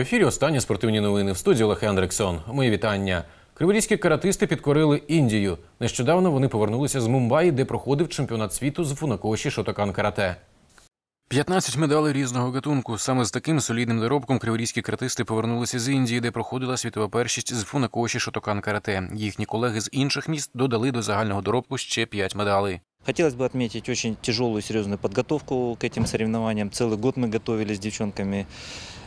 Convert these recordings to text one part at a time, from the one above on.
В ефірі останні спортивні новини в студії Олег Андрексон. Мої вітання. Криворізькі каратисти підкорили Індію. Нещодавно вони повернулися з Мумбаї, де проходив чемпіонат світу з фунакоші Шотокан карате. 15 медалей різного гатунку. Саме з таким солідним доробком криворізькі каратисти повернулися з Індії, де проходила світова першість з фунакоші Шотокан карате. Їхні колеги з інших міст додали до загального доробку ще 5 медалей. Хотелось бы отметить очень тяжелую, серьезную подготовку к этим соревнованиям. Целый год мы готовились с девчонками.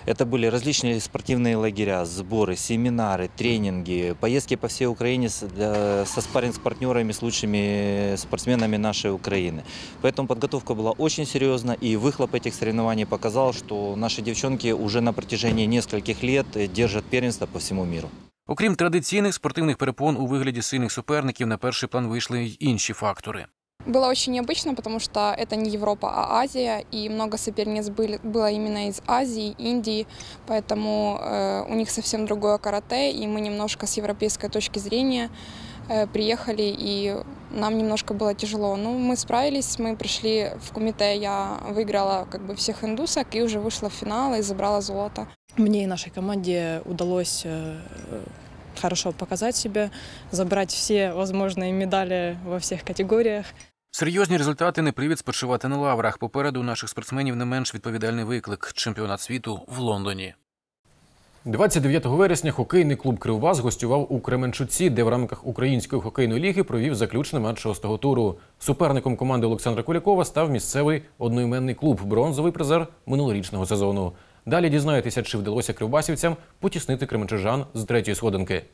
Это были различные спортивные лагеря, сборы, семинары, тренинги, поездки по всей Украине с- для- со спарринг-партнерами, с лучшими спортсменами нашей Украины. Поэтому подготовка была очень серьезна, и выхлоп этих соревнований показал, что наши девчонки уже на протяжении нескольких лет э, держат первенство по всему миру. Окрім традиційних спортивних перепон у вигляді сильних суперників, на перший план вийшли й інші фактори. Было очень необычно, потому что это не Европа, а Азия, и много соперниц были, было именно из Азии, Индии, поэтому э, у них совсем другое карате, и мы немножко с европейской точки зрения э, приехали, и нам немножко было тяжело. Ну, мы справились, мы пришли в кумите, я выиграла как бы всех индусок и уже вышла в финал и забрала золото. Мне и нашей команде удалось э, хорошо показать себя, забрать все возможные медали во всех категориях. Серйозні результати не привід спочивати на лаврах. Попереду наших спортсменів не менш відповідальний виклик чемпіонат світу в Лондоні. 29 вересня хокейний клуб Кривбас гостював у Кременчуці, де в рамках української хокейної ліги провів заключний матч шостого туру. Суперником команди Олександра Кулякова став місцевий одноіменний клуб бронзовий призер минулорічного сезону. Далі дізнаєтеся, чи вдалося кривбасівцям потіснити кременчужан з третьої сходинки.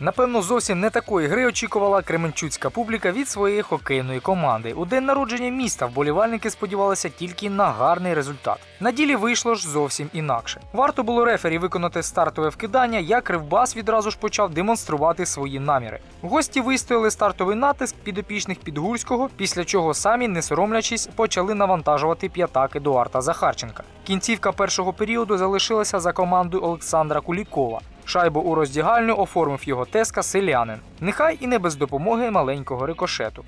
Напевно, зовсім не такої гри очікувала кременчуцька публіка від своєї хокейної команди. У день народження міста вболівальники сподівалися тільки на гарний результат. На ділі вийшло ж зовсім інакше. Варто було рефері виконати стартове вкидання, як Кривбас відразу ж почав демонструвати свої наміри. Гості вистояли стартовий натиск підопічних Підгурського, після чого самі, не соромлячись, почали навантажувати п'ятак Едуарда Захарченка. Кінцівка першого періоду залишилася за командою Олександра Кулікова. Шайбу у роздягальню оформив його теска селянин. Нехай і не без допомоги маленького рикошету.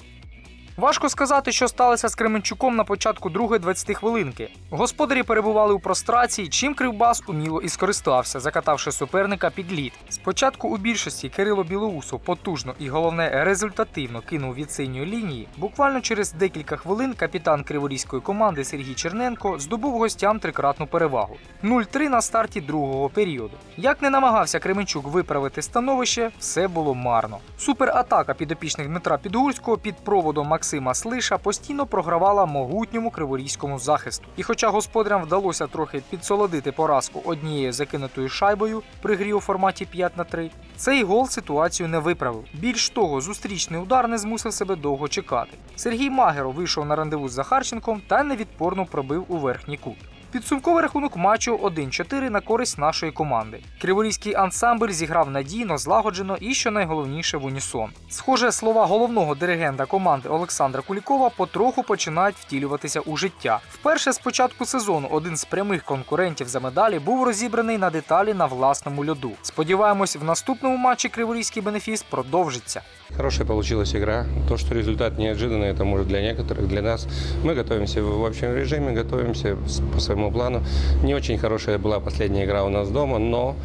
Важко сказати, що сталося з Кременчуком на початку другої 20 хвилинки. Господарі перебували у прострації, чим Кривбас уміло і скористався, закатавши суперника під лід. Спочатку у більшості Кирило Білоусов потужно і головне результативно кинув від синьої лінії. Буквально через декілька хвилин капітан криворізької команди Сергій Черненко здобув гостям трикратну перевагу 0-3 на старті другого періоду. Як не намагався Кременчук виправити становище, все було марно. Суператака підопічних Дмитра Підгурського під проводом Максима Слиша постійно програвала могутньому криворізькому захисту. І хоча господарям вдалося трохи підсолодити поразку однією закинутою шайбою при грі у форматі 5 на 3, цей гол ситуацію не виправив. Більш того, зустрічний удар не змусив себе довго чекати. Сергій Магеро вийшов на рандеву з Захарченком та невідпорно пробив у верхній кут. Підсумковий рахунок матчу 1-4 на користь нашої команди. Криворізький ансамбль зіграв надійно, злагоджено і, що найголовніше, в унісон. Схоже, слова головного диригента команди Олександра Кулікова потроху починають втілюватися у життя. Вперше з початку сезону один з прямих конкурентів за медалі був розібраний на деталі на власному льоду. Сподіваємось, в наступному матчі Криворізький бенефіс продовжиться. Хорошая получилась игра. То, что результат неожиданный, это может для некоторых, для нас. Мы готовимся в общем режиме, готовимся с- по своему плану. Не очень хорошая была последняя игра у нас дома, но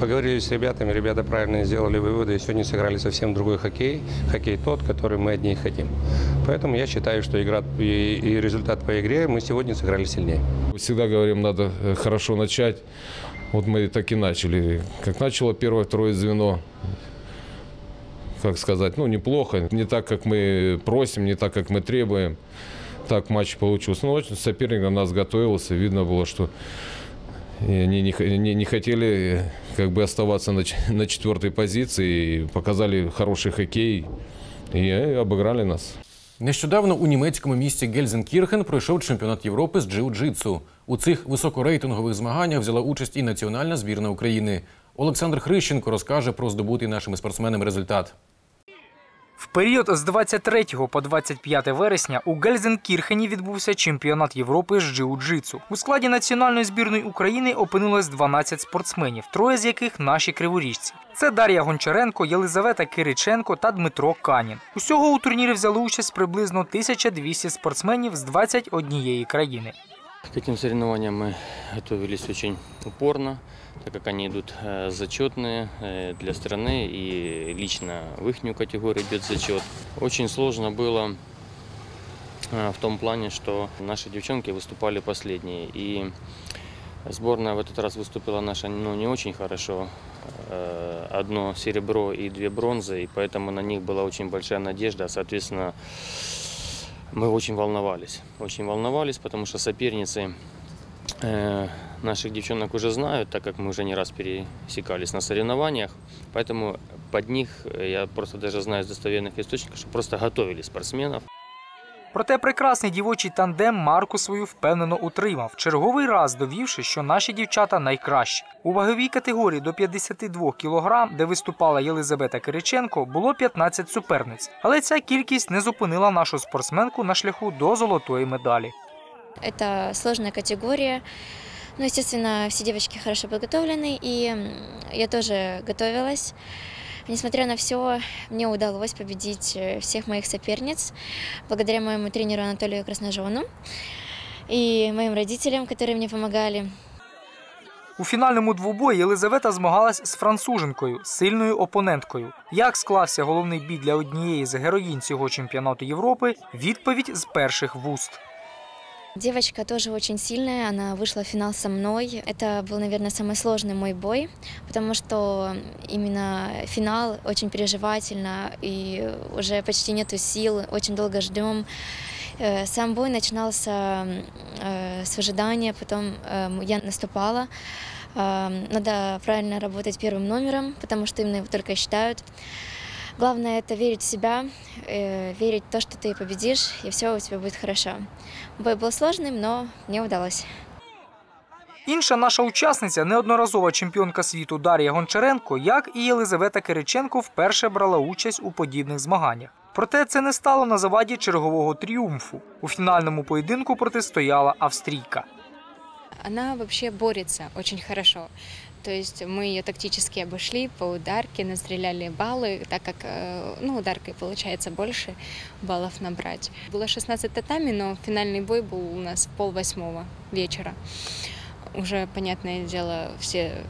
поговорили с ребятами, ребята правильно сделали выводы, и сегодня сыграли совсем другой хоккей, хоккей тот, который мы от них хотим. Поэтому я считаю, что игра и, и результат по игре мы сегодня сыграли сильнее. Всегда говорим, надо э, хорошо начать. Вот мы так и начали. Как начало первое, второе звено, как сказать, ну, неплохо. Не так, как мы просим, не так, как мы требуем. Так матч получился. Ну, очень соперник на нас готовился. Видно было, что и они не, х- не, не хотели э, как бы оставаться на, ч- на четвертой позиции. И показали хороший хоккей. И э, обыграли нас. Нещодавно у німецькому місті Гельзенкірхен пройшов чемпіонат Європи з джиу-джитсу. У цих високорейтингових змаганнях взяла участь і національна збірна України. Олександр Хрищенко розкаже про здобутий нашими спортсменами результат. В період з 23 по 25 вересня у Гельзенкірхені відбувся чемпіонат Європи з джиу-джитсу. У складі національної збірної України опинилось 12 спортсменів, троє з яких наші криворіжці. Це Дар'я Гончаренко, Єлизавета Кириченко та Дмитро Канін. Усього у турнірі взяли участь приблизно 1200 спортсменів з 21 країни. К этим соревнованиям мы готовились очень упорно, так как они идут э, зачетные э, для страны и лично в их категорию идет зачет. Очень сложно было э, в том плане, что наши девчонки выступали последние. И сборная в этот раз выступила наша ну, не очень хорошо. Одно серебро и две бронзы, и поэтому на них была очень большая надежда. Соответственно, мы очень волновались. Очень волновались, потому что соперницы наших девчонок уже знают, так как мы уже не раз пересекались на соревнованиях. Поэтому под них э, я просто даже знаю из достоверных источников, что просто готовили спортсменов. Проте прекрасний дівочий тандем марку свою впевнено утримав, черговий раз довівши, що наші дівчата найкращі. У ваговій категорії до 52 кг, де виступала Єлизавета Кириченко, було 15 суперниць. Але ця кількість не зупинила нашу спортсменку на шляху до золотої медалі. Это сложная категория. Ну, естественно, все девочки хорошо подготовлены, и м, я тоже готовилась. Несмотря на все, мне удалось победить э, всех моих соперниц благодаря моему тренеру Анатолию Красножону и моим родителям, которые мне помогали. У фінальному двобої Єлизавета змагалась з француженкою, сильною опоненткою. Як склався головний бій для однієї з героїнь цього чемпіонату Європи? Відповідь з перших вуст. Девочка тоже очень сильная, она вышла в финал со мной. Это был, наверное, самый сложный мой бой, потому что именно финал очень переживательно, и уже почти нету сил, очень долго ждем. Э, Сам бой начинался э, с ожидания, потом э, я наступала. Э, Надо правильно работать первым номером, потому что именно его только и считают. Главное это верить в себя, э, верить в то, что ты победишь, и все у тебя будет хорошо. Бой был сложным, но мне удалось. Інша наша учасниця, неодноразова чемпіонка світу Дар'я Гончаренко, як і Єлизавета Кириченко, вперше брала участь у подібних змаганнях. Проте це не стало на заваді чергового тріумфу. У фінальному поєдинку протистояла австрійка. Она вообще борется очень хорошо. То есть мы ее тактически обошли по ударке, настреляли баллы, так как э, ну, ударкой получается больше баллов набрать. Было 16 татами, но финальный бой был у нас в пол восьмого вечера. Уже, понятное дело, все э,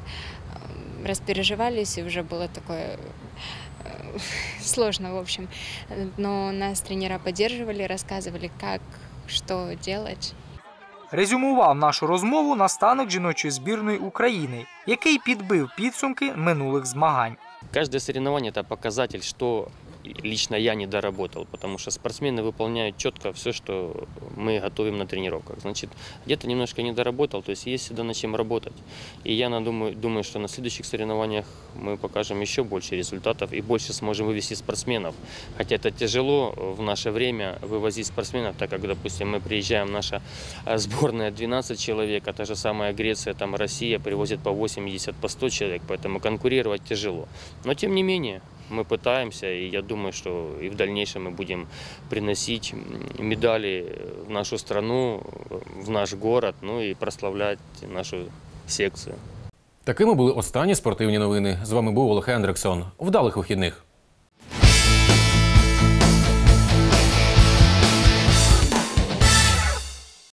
распереживались, и уже было такое э, сложно, в общем. Но нас тренера поддерживали, рассказывали, как, что делать. Резюмував нашу розмову наставник жіночої збірної України, який підбив підсумки минулих змагань. Каждое соревнование – это показатель, что лично я не доработал, потому что спортсмены выполняют четко все, что мы готовим на тренировках. Значит, где-то немножко не доработал, то есть есть всегда над чем работать. И я на- думаю, думаю, что на следующих соревнованиях мы покажем еще больше результатов и больше сможем вывести спортсменов. Хотя это тяжело в наше время вывозить спортсменов, так как, допустим, мы приезжаем, наша э, сборная 12 человек, а та же самая Греция, там Россия привозит по 80, по 100 человек, поэтому конкурировать тяжело. Но тем не менее, мы пытаемся, и я думаю, что и в дальнейшем мы будем приносить м, медали в нашу страну, в наш город, ну и прославлять нашу секцию. Такими були останні спортивні новини. З вами був Олег Ендриксон. Вдалих вихідних.